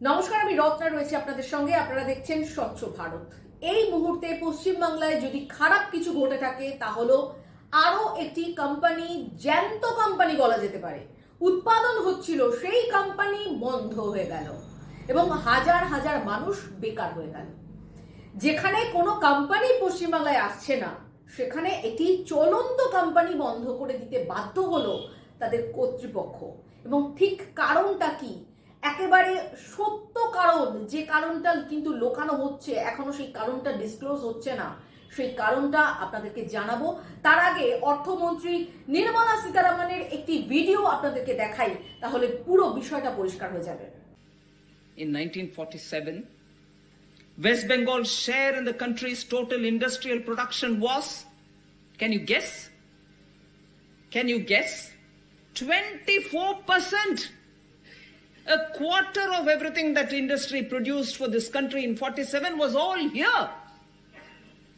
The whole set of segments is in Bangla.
নমস্কার, আমি রত্না রয়েছে আপনাদের সঙ্গে। আপনারা দেখছেন স্বচ্ছ ভারত। এই মুহূর্তে পশ্চিমবাংলায় যদি খারাপ কিছু ঘটে থাকে তা হলো আরও একটি কোম্পানি জ্যান্ত কোম্পানি বলা যেতে পারে। উৎপাদন হচ্ছিল, সেই কোম্পানি বন্ধ হয়ে গেল এবং হাজার হাজার মানুষ বেকার হয়ে গেল। যেখানে কোনো কোম্পানি পশ্চিমবাংলায় আসছে না, সেখানে একটি চলন্ত কোম্পানি বন্ধ করে দিতে বাধ্য হলো তাদের কর্তৃপক্ষ। এবং ঠিক কারণটা কি? একেবারে সত্য কারণ যে কারণটা কিন্তু লোকানো হচ্ছে এখনও সেই কারণটা ডিসক্লোজ হচ্ছে না সেই কারণটা আপনাদেরকে জানাব তার আগে অর্থমন্ত্রী নির্মলা সীতারামনের একটি ভিডিও আপনাদেরকে দেখাই তাহলে পুরো বিষয়টা পরিষ্কার হয়ে যাবে in 1947, West Bengal's share in the country's total industrial production was, can you guess? Can you guess? 24%. A quarter of everything that industry produced for this country in 47 was all here.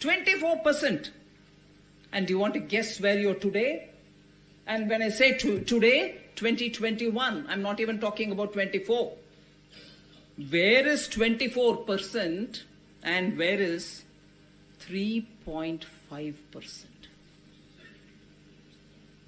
24%. And do you want to guess where you're today? And when I say to, today, 2021, I'm not even talking about 24. Where is 24% and where is 3.5%?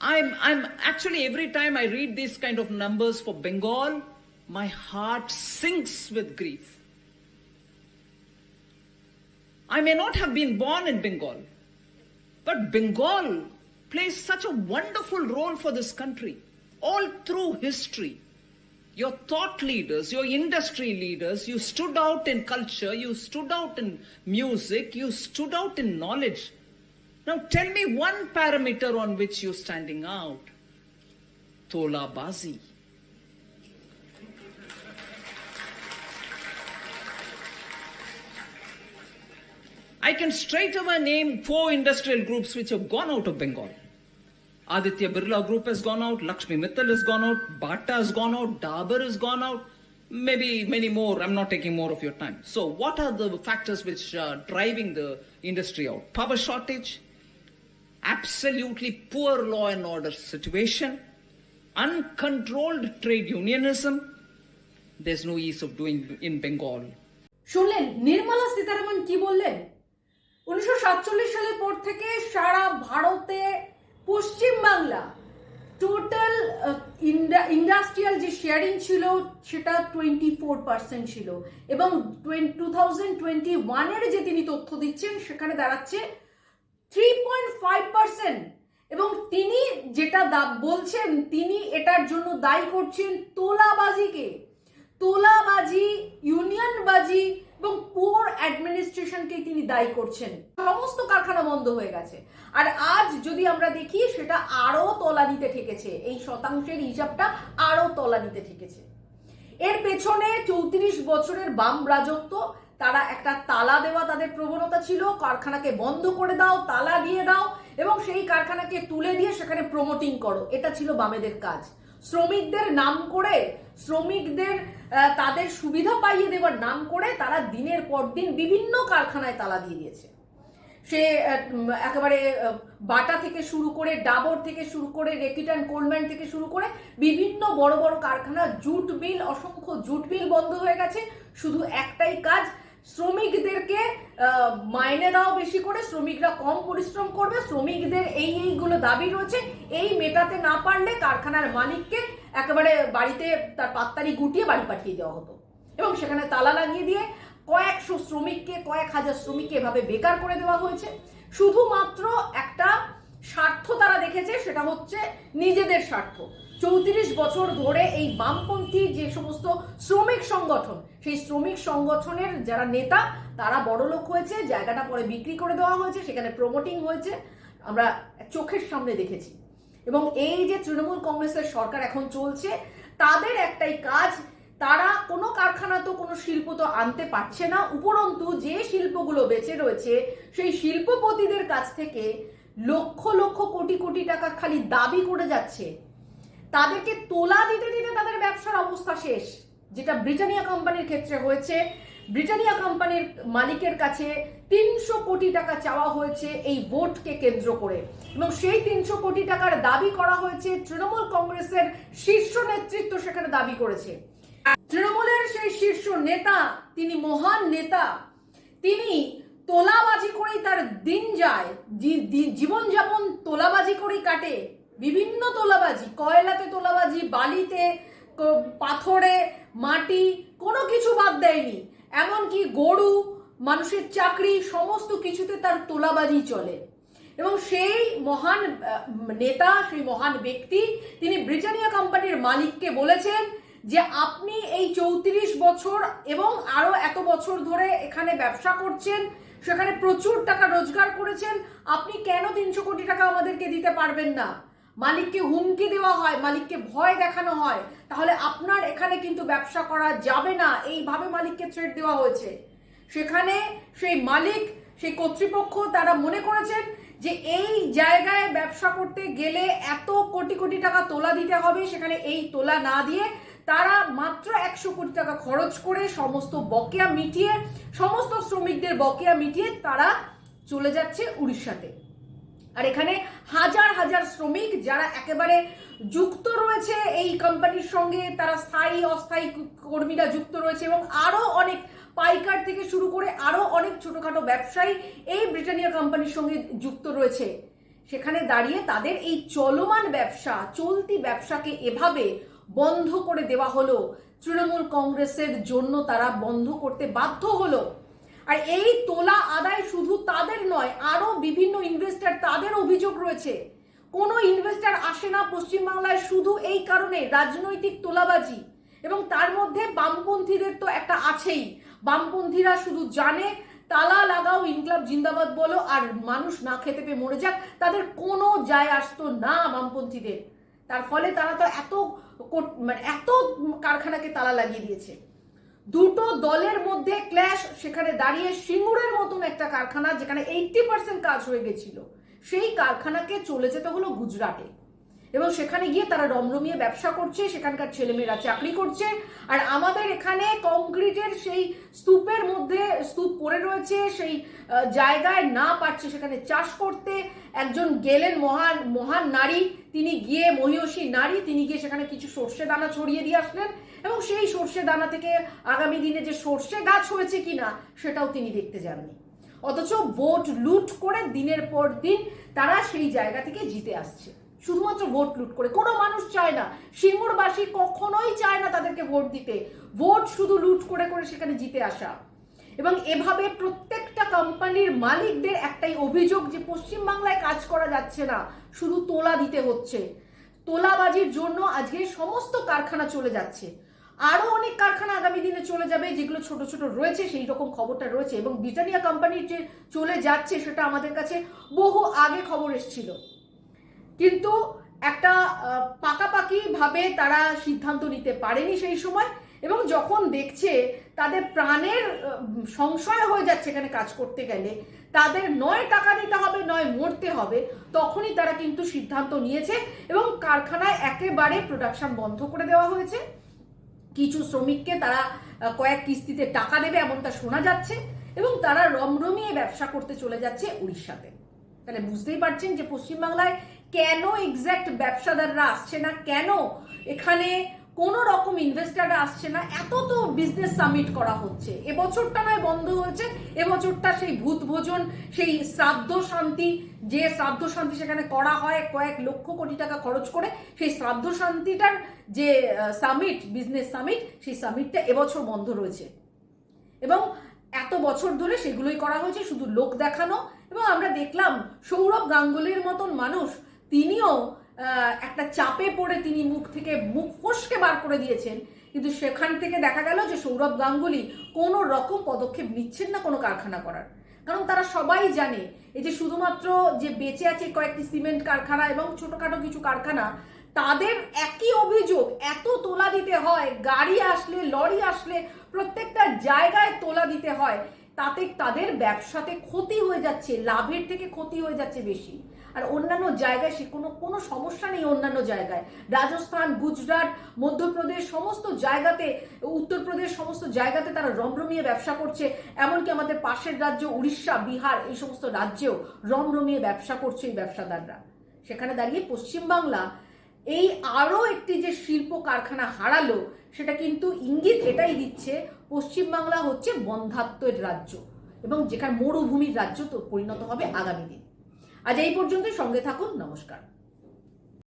I'm, I'm actually, every time I read these kind of numbers for Bengal, my heart sinks with grief. I may not have been born in Bengal, but Bengal plays such a wonderful role for this country all through history. Your thought leaders, your industry leaders, you stood out in culture, you stood out in music, you stood out in knowledge. Now tell me one parameter on which you're standing out. Tola Bazi. I can straight away name four industrial groups which have gone out of Bengal. Aditya Birla Group has gone out, Lakshmi Mittal has gone out, Bata has gone out, Dabur has gone out, maybe many more. I'm not taking more of your time. So, what are the factors which are driving the industry out? Power shortage, absolutely poor law and order situation, uncontrolled trade unionism. There's no ease of doing in Bengal. শুনলেন নির্মলা সীতারামন কি বললেন উনিশশো সাতচল্লিশ সালের পর থেকে সারা ভারতে পশ্চিমবাংলা টোটাল ইন্ডাস্ট্রিয়াল যে শেয়ারিং ছিল, সেটা টোয়েন্টি ফোর পার্সেন্ট ছিল। এবং টু থাউজেন্ড টোয়েন্টি ওয়ানের যে তিনি তথ্য দিচ্ছেন, সেখানে দাঁড়াচ্ছে থ্রি পয়েন্ট ফাইভ পার্সেন্ট এবং তিনি যেটা বলছেন, তিনি এটার জন্য দায়ী করছেন তোলাবাজিকে। তোলাবাজি ইউনিয়নবাজি এবং পোর অ্যাডমিনিস্ট্রেশনকে তিনি দায়ী করছেন। সমস্ত কারখানা বন্ধ হয়ে গেছে। আর আজ যদি আমরা দেখি, সেটা আরও তলানিতে ঠেকেছে। এই শতাংশের হিসাবটা আরও তলানিতে ঠেকেছে। এর পেছনে চৌত্রিশ বছরের বাম রাজত্ব, তারা একটা তালা দেওয়া তাদের প্রবণতা ছিল, কারখানাকে বন্ধ করে দাও, তালা দিয়ে দাও, এবং সেই কারখানাকে তুলে দিয়ে সেখানে প্রমোটিং করো। এটা ছিল বামেদের কাজ। শ্রমিকদের নাম করে, শ্রমিকদের তাদের সুবিধা পাইয়ে দেওয়ার নাম করে তারা দিনের পর দিন বিভিন্ন কারখানায় তালা দিয়ে দিয়েছে। সে একেবারে বাটা থেকে শুরু করে, ডাবর থেকে শুরু করে, রেকিটান, কোলম্যান থেকে শুরু করে বিভিন্ন বড় বড় কারখানা, জুট মিল অসংখ্য জুট মিল বন্ধ হয়ে গেছে। শুধু একটাই কাজ, শ্রমিকদেরকে মাইনে দাও বেশি করে, শ্রমিকরা কম পরিশ্রম করবে, শ্রমিকদের এই এইগুলো দাবি রয়েছে। এই মেটাতে না পারলে কারখানার মালিককে একেবারে বাড়িতে তার পাত্তারি গুটিয়ে বাড়ি পাঠিয়ে দেওয়া হতো। এবং সেখানে তালা লাগিয়ে দিয়ে কয়েকশো শ্রমিককে, কয়েক হাজার শ্রমিককে এভাবে বেকার করে দেওয়া হয়েছে। শুধুমাত্র একটা স্বার্থ তারা দেখেছে, সেটা হচ্ছে নিজেদের স্বার্থ। চৌত্রিশ বছর ধরে এই বামপন্থী যে সমস্ত শ্রমিক সংগঠন, সেই শ্রমিক সংগঠনের যারা নেতা, তারা বড় লোক হয়েছে, জায়গাটা পরে বিক্রি করে দেওয়া হয়েছে, সেখানে প্রমোটিং হয়েছে, আমরা চোখের সামনে দেখেছি। এবং এই যে তৃণমূল কংগ্রেসের সরকার এখন চলছে, তাদের একটাই কাজ, তারা কোনো কারখানা তো কোনো শিল্প তো আনতে পারছে না, উপরন্তু যে শিল্পগুলো বেঁচে রয়েছে, সেই শিল্পপতিদের কাছ থেকে লক্ষ লক্ষ কোটি কোটি টাকা খালি দাবি করে যাচ্ছে তাদেরকে তোলা দিতে দিতে তাদের ব্যবসার অবস্থা শেষ। যেটা ব্রিটানিয়া কোম্পানির ক্ষেত্রে হয়েছে। ব্রিটানিয়া কোম্পানির মালিকের কাছে তিনশো কোটি টাকা চাওয়া হয়েছে এই ভোটকে কেন্দ্র করে। এবং সেই তিনশো কোটি টাকার দাবি করা হয়েছে তৃণমূল কংগ্রেসের শীর্ষ নেতৃত্ব সেখানে দাবি করেছে। তৃণমূলের সেই শীর্ষ নেতা, তিনি মহান নেতা, তিনি তোলাবাজি করেই তার দিন যায়। জীবনযাপন তোলাবাজি করেই কাটে। বিভিন্ন তোলাবাজি, কয়লাতে তোলাবাজি, বালিতে পাথরে, মাটি, কোনো কিছু বাদ দেয়নি। এমনকি গরু, মানুষের চাকরি, সমস্ত কিছুতে তার তোলাবাজি চলে। এবং সেই মহান নেতা, সেই মহান ব্যক্তি, তিনি ব্রিটানিয়া কোম্পানির মালিককে বলেছেন যে, আপনি এই চৌত্রিশ বছর এবং আরও এত বছর ধরে এখানে ব্যবসা করছেন, সেখানে প্রচুর টাকা রোজগার করেছেন, আপনি কেন তিনশো কোটি টাকা আমাদেরকে দিতে পারবেন না? মালিককে হুমকি দেওয়া হয়, মালিককে ভয় দেখানো হয়, তাহলে আপনার এখানে কিন্তু ব্যবসা করা যাবে না। এইভাবে মালিককে থ্রেট দেওয়া হয়েছে। সেখানে সেই মালিক, সেই কর্তৃপক্ষ তারা মনে করেছেন যে এই জায়গায় ব্যবসা করতে গেলে এত কোটি কোটি টাকা তোলা দিতে হবে, সেখানে এই তোলা না দিয়ে তারা মাত্র একশো কোটি টাকা খরচ করে সমস্ত বকেয়া মিটিয়ে, সমস্ত শ্রমিকদের বকেয়া মিটিয়ে তারা চলে যাচ্ছে উড়িষ্যাতে। আর এখানে হাজার হাজার শ্রমিক যারা একেবারে যুক্ত রয়েছে এই কোম্পানির সঙ্গে, তারা স্থায়ী, অস্থায়ী কর্মীরা যুক্ত রয়েছে এবং আরও অনেক পাইকার থেকে শুরু করে আরও অনেক ছোটখাটো ব্যবসায়ী এই ব্রিটানিয়া কোম্পানির সঙ্গে যুক্ত রয়েছে। সেখানে দাঁড়িয়ে তাদের এই চলমান ব্যবসা, চলতি ব্যবসাকে এভাবে বন্ধ করে দেওয়া হলো। তৃণমূল কংগ্রেসের জন্য তারা বন্ধ করতে বাধ্য হলো। আর এই তোলা আদায় শুধু তাদের নয়, আরও বিভিন্ন ইনভেস্টার তাদের অভিযোগ রয়েছে। কোনো ইনভেস্টার আসে না পশ্চিমবাংলায় শুধু এই কারণে, রাজনৈতিক তোলাবাজি। এবং তার মধ্যে বামপন্থীদের তো একটা আছেই। বামপন্থীরা শুধু জানে, তালা লাগাও ইনকলাব জিন্দাবাদ বলো, আর মানুষ না খেতে পেয়ে মরে যাক, তাদের কোনো যায় আসতো না বামপন্থীদের। তার ফলে তারা তো এত মানে এত কারখানাকে তালা লাগিয়ে দিয়েছে। দুটো দলের মধ্যে ক্ল্যাশ সেখানে দাঁড়িয়ে সিঙ্গুরের মতন একটা কারখানা যেখানে এইটটি পার্সেন্ট কাজ হয়ে গেছিল। সেই কারখানাকে চলে যেতে হলো গুজরাটে। এবং সেখানে গিয়ে তারা রমরমিয়ে ব্যবসা করছে, সেখানকার ছেলেমেয়েরা চাকরি করছে। আর আমাদের এখানে কংক্রিটের সেই স্তূপের মধ্যে স্তূপ পড়ে রয়েছে, সেই জায়গায় না পারছে সেখানে চাষ করতে। একজন গেলেন মহান মহান নারী, তিনি গিয়ে মহিষী নারী, তিনি গিয়ে সেখানে কিছু সর্ষে দানা ছড়িয়ে দিয়ে আসলেন এবং সেই সর্ষে দানা থেকে আগামী দিনে যে সর্ষে গাছ হয়েছে কিনা সেটাও তিনি দেখতে যাননি। অথচ ভোট লুট করে দিনের পর দিন তারা সেই জায়গা থেকে জিতে আসছে। শুধুমাত্র ভোট লুট করে। কোনো মানুষ চায় না। সিঙ্গুরবাসী কখনোই চায় না তাদেরকে ভোট দিতে। ভোট শুধু লুট করে করে সেখানে জিতে আসা। এবং এভাবে প্রত্যেকটা কোম্পানির মালিকদের একটাই অভিযোগ যে পশ্চিমবাংলায় কাজ করা যাচ্ছে না। শুধু তোলা দিতে হচ্ছে। তোলাবাজির জন্য আজকে সমস্ত কারখানা চলে যাচ্ছে। আরও অনেক কারখানা আগামী দিনে চলে যাবে, যেগুলো ছোট ছোট রয়েছে, সেই রকম খবরটা রয়েছে। এবং ব্রিটানিয়া কোম্পানির যে চলে যাচ্ছে, সেটা আমাদের কাছে বহু আগে খবর এসেছিল। কিন্তু একটা আহ, পাকাপাকি ভাবে তারা সিদ্ধান্ত নিতে পারেনি সেই সময় এবং যখন দেখছে তাদের প্রাণের সংশয় হয়ে যাচ্ছে এখানে কাজ করতে গেলে তাদের নয় টাকা নিতে হবে নয় মরতে হবে তখনই তারা কিন্তু সিদ্ধান্ত নিয়েছে এবং কারখানায় একেবারে প্রোডাকশন বন্ধ করে দেওয়া হয়েছে। কিছু শ্রমিককে তারা কয়েক কিস্তিতে টাকা দেবে এমনটা শোনা যাচ্ছে এবং তারা রমরমিয়ে ব্যবসা করতে চলে যাচ্ছে উড়িষ্যাতে। তাহলে বুঝতেই পারছেন যে পশ্চিমবাংলায় কেন এক্স্যাক্ট ব্যবসাদাররা আসছে না? কেন এখানে কোন রকম ইনভেস্টাররা আসছে না? এত তো বিজনেস সামিট করা হচ্ছে। এবছরটা নয়, বন্ধ হয়েছে। এবছরটা সেই ভূত ভোজন, সেই শ্রাদ্ধ শান্তি, যে শ্রাদ্ধ শান্তি সেখানে করা হয় কয়েক লক্ষ কোটি টাকা খরচ করে, সেই শ্রাদ্ধ শান্তিটার যে সামিট বিজনেস সামিট সেই সামিটটা এবছর বন্ধ রয়েছে। এবং এত বছর ধরে সেগুলোই করা হয়েছে, শুধু লোক দেখানো। এবং আমরা দেখলাম সৌরভ গাঙ্গুলির মতন মানুষ, তিনিও একটা চাপে পড়ে তিনি মুখ থেকে মুখ ফসকে বার করে দিয়েছেন। কিন্তু সেখান থেকে দেখা গেল যে সৌরভ গাঙ্গুলি কোনো রকম পদক্ষেপ নিচ্ছেন না কোনো কারখানা করার। কারণ তারা সবাই জানে, এই যে শুধুমাত্র যে বেঁচে আছে কয়েকটি সিমেন্ট কারখানা এবং ছোটখাটো কিছু কারখানা তাদের একই অভিযোগ, এত তোলা দিতে হয়, গাড়ি আসলে, লরি আসলে, প্রত্যেকটা জায়গায় তোলা দিতে হয়, তাতে তাদের ব্যবসাতে ক্ষতি হয়ে যাচ্ছে, লাভের থেকে ক্ষতি হয়ে যাচ্ছে বেশি। আর অন্যান্য জায়গায় সে কোনো কোনো সমস্যা নেই অন্যান্য জায়গায়। রাজস্থান, গুজরাট, মধ্যপ্রদেশ, সমস্ত জায়গাতে, উত্তরপ্রদেশ, সমস্ত জায়গাতে তারা রমরমিয়ে ব্যবসা করছে। এমনকি আমাদের পাশের রাজ্য, উড়িষ্যা, বিহার, এই সমস্ত রাজ্যেও রমরমিয়ে ব্যবসা করছে এই ব্যবসাদাররা। সেখানে দাঁড়িয়ে পশ্চিমবাংলা এই আরও একটি যে শিল্প কারখানা হারালো, সেটা কিন্তু ইঙ্গিত এটাই দিচ্ছে, পশ্চিমবাংলা হচ্ছে বন্ধাত্মের রাজ্য এবং যেখানে মরুভূমির রাজ্য তো পরিণত হবে আগামী দিন। আজ এই পর্যন্ত সঙ্গে থাকুন, নমস্কার।